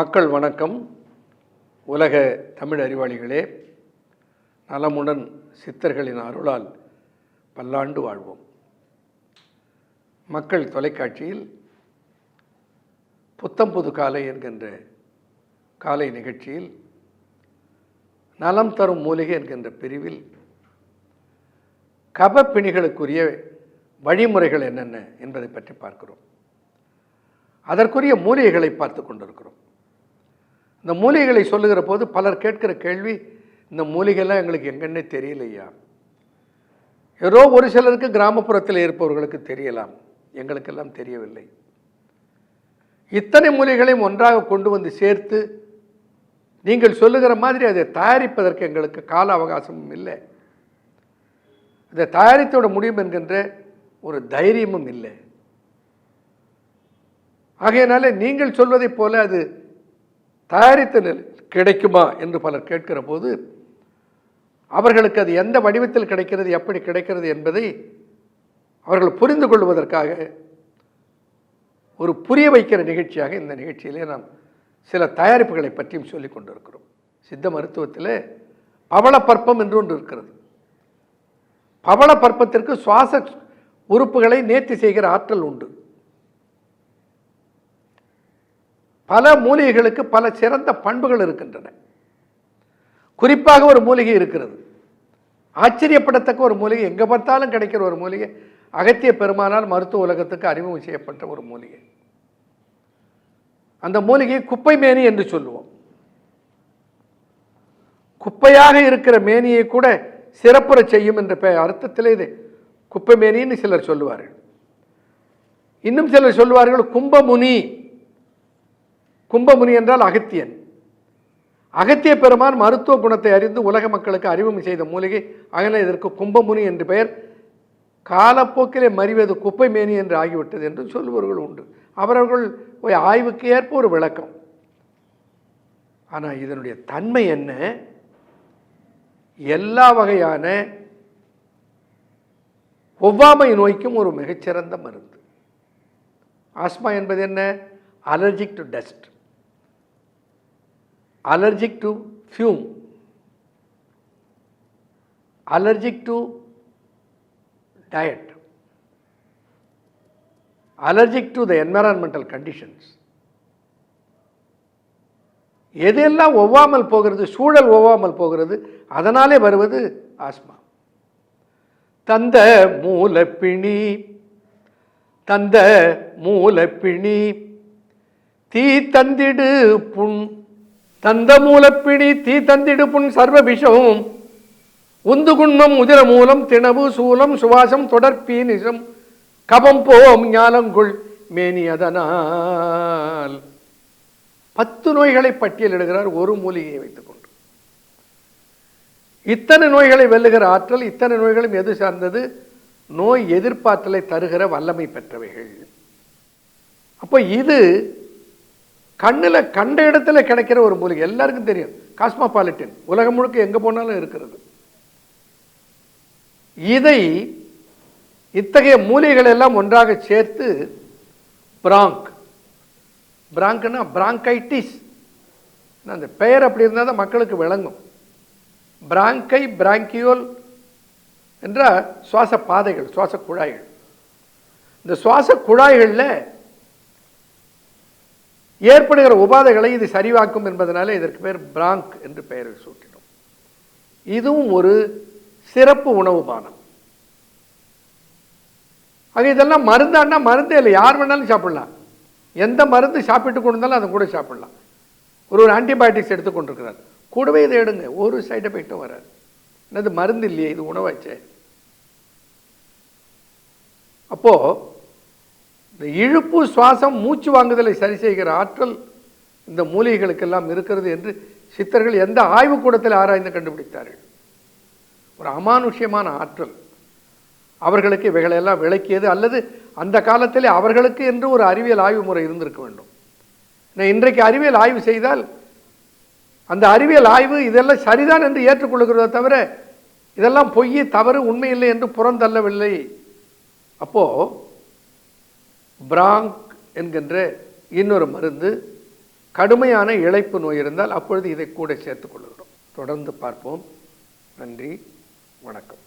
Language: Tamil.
மக்கள் வணக்கம். உலக தமிழ் அறிவாளிகளே நலமுடன் சித்தர்களின் அருளால் பல்லாண்டு வாழ்வோம். மக்கள் தொலைக்காட்சியில் புத்தம் புது காலை என்கின்ற காலை நிகழ்ச்சியில் நலம் தரும் மூலிகை என்கின்ற பிரிவில் கபப்பிணிகளுக்குரிய வழிமுறைகள் என்னென்ன என்பதை பற்றி பார்க்கிறோம். அதற்குரிய மூலிகைகளை பார்த்து கொண்டிருக்கிறோம். இந்த மூலிகைகளை சொல்லுகிற போது பலர் கேட்கிற கேள்வி இந்த மூலிகைலாம் எங்களுக்கு எங்கன்னே தெரியலையா? ஏதோ ஒரு சிலருக்கு கிராமப்புறத்தில் இருப்பவர்களுக்கு தெரியலாம். எங்களுக்கெல்லாம் தெரியவில்லை. இத்தனை மூலிகளையும் ஒன்றாக கொண்டு வந்து சேர்த்து நீங்கள் சொல்லுகிற மாதிரி அதை தயாரிப்பதற்கு எங்களுக்கு கால அவகாசமும் இல்லை. இதை தயாரித்தோட முடியும் என்கின்ற ஒரு தைரியமும் இல்லை. ஆகையினால நீங்கள் சொல்வதைப் போல அது தயாரித்த நிலை கிடைக்குமா என்று பலர் கேட்கிற போது அவர்களுக்கு அது எந்த வடிவத்தில் கிடைக்கிறது எப்படி கிடைக்கிறது என்பதை அவர்கள் புரிந்து கொள்வதற்காக ஒரு புரிய வைக்கிற நிகழ்ச்சியாக இந்த நிகழ்ச்சியிலே நாம் சில தயாரிப்புகளை பற்றியும் சொல்லி கொண்டிருக்கிறோம். சித்த மருத்துவத்தில் பவளப்பற்பம் என்று ஒன்று இருக்கிறது. பவளப்பற்பத்திற்கு சுவாச உறுப்புகளை நேர்த்தி செய்கிற ஆற்றல் உண்டு. பல மூலிகைகளுக்கு பல சிறந்த பண்புகள் இருக்கின்றன. குறிப்பாக ஒரு மூலிகை இருக்கிறது. ஆச்சரியப்படத்தக்க ஒரு மூலிகை எங்கே பார்த்தாலும் கிடைக்கிற ஒரு மூலிகை அகத்திய பெருமானால் மருத்துவ உலகத்துக்கு அறிமுகம் செய்யப்பட்ட ஒரு மூலிகை. அந்த மூலிகை குப்பை மேனி என்று சொல்லுவோம். குப்பையாக இருக்கிற மேனியை கூட சிறப்புற செய்யும் என்ற அர்த்தத்தில் இது குப்பை மேனின்னு சிலர் சொல்லுவார்கள். இன்னும் சிலர் சொல்லுவார்கள் கும்பமுனி கும்பமுனி என்றால் அகத்தியன். அகத்திய பெருமான் மருத்துவ குணத்தை அறிந்து உலக மக்களுக்கு அறிமுகம் செய்த மூலிகை அதனால் இதற்கு கும்பமுனி என்று பெயர். காலப்போக்கிலே மறிவது குப்பை மேனி என்று ஆகிவிட்டது என்று சொல்பவர்கள் உண்டு. அவரவர்கள் ஆய்வுக்கு ஏற்ப ஒரு விளக்கம். ஆனால் இதனுடைய தன்மை என்ன? எல்லா வகையான ஒவ்வாமை நோய்க்கும் ஒரு மிகச்சிறந்த மருந்து. ஆஸ்மா என்பது என்ன? Allergic to dust allergic to fume allergic to diet allergic to the environmental conditions எதெல்லாம் ஒவ்வாமல் போகிறது சூழல் ஒவ்வாமல் போகிறது அதனாலே வருவது ஆஸ்மா. தந்த மூலப்பிணி தந்த மூலப்பிணி தீ தந்திடு புண் தந்த மூலப்பிடி தீ தந்திடு புண் சர்வ விஷமும் உந்து குண்மம் உதிர மூலம் திணவு சூலம் சுவாசம் தொடர்பீ நிசம் கபம் போம் ஞானங்குள் மேனி அதனால் பத்து நோய்களை பட்டியலிடுகிறார் ஒரு மூலிகையை வைத்துக்கொண்டு இத்தனை நோய்களை வெல்லுகிற ஆற்றல் இத்தனை நோய்களும் எது சார்ந்தது? நோய் எதிர்ப்பாற்றலை தருகிற வல்லமை பெற்றவைகள். அப்போ இது கண்ணில் கண்ட இடத்துல கிடைக்கிற ஒரு மூலிகை. எல்லாருக்கும் தெரியும். காஸ்மோபாலிட்டின் உலகம் முழுக்க எங்கே போனாலும் இருக்கிறது. இதை இத்தகைய மூலிகைகள் எல்லாம் ஒன்றாக சேர்த்து பிராங்க் பிராங்க்னா பிராங்கைட்டிஸ் அந்த பெயர் அப்படி இருந்தால் தான் மக்களுக்கு விளங்கும். பிராங்கை பிராங்கியோல் என்ற சுவாச பாதைகள் சுவாச குழாய்கள். இந்த சுவாச குழாய்களில் ஏற்படுகிற உபாதைகளை இது சரிவாக்கும் என்பதனால இதற்கு பேர் பிராங்க் என்று பெயரை சூட்டினோம். இதுவும் ஒரு சிறப்பு உணவு பானம். ஆக இதெல்லாம் மருந்தான்னா மருந்தே இல்லை. யார் வேணாலும் சாப்பிடலாம். எந்த மருந்து சாப்பிட்டு கொண்டிருந்தாலும் அதை கூட சாப்பிடலாம். ஒரு ஒரு ஆன்டிபயோட்டிக்ஸ் எடுத்துக்கொண்டிருக்கிறார் கூடவே இதை எடுங்க. ஒரு சைட் எஃபெக்டும் வராது. என்னது மருந்து இல்லையே. இது உணவாச்சே. அப்போது இந்த இழுப்பு சுவாசம் மூச்சு வாங்குதலை சரி செய்கிற ஆற்றல் இந்த மூலிகைகளுக்கெல்லாம் இருக்கிறது என்று சித்தர்கள் எந்த ஆய்வுக்கூடத்தில் ஆராய்ந்து கண்டுபிடித்தார்கள்? ஒரு அமானுஷ்யமான ஆற்றல். அவர்களுக்கு இவைகளெல்லாம் விளக்கியது அல்லது அந்த காலத்திலே அவர்களுக்கு என்று ஒரு அறிவியல் ஆய்வு முறை இருந்திருக்க வேண்டும். இன்றைக்கு அறிவியல் ஆய்வு செய்தால் அந்த அறிவியல் ஆய்வு இதெல்லாம் சரிதான் என்று ஏற்றுக்கொள்கிறத தவிர இதெல்லாம் பொய் தவறு உண்மையில்லை என்று புறந்தள்ளவில்லை. அப்போது பிராங்க் என்கின்ற இன்னொரு மருந்து கடுமையான இழைப்பு நோய் இருந்தால் அப்பொழுது இதை கூட சேர்த்துக் கொள்கிறோம். தொடர்ந்து பார்ப்போம். நன்றி. வணக்கம்.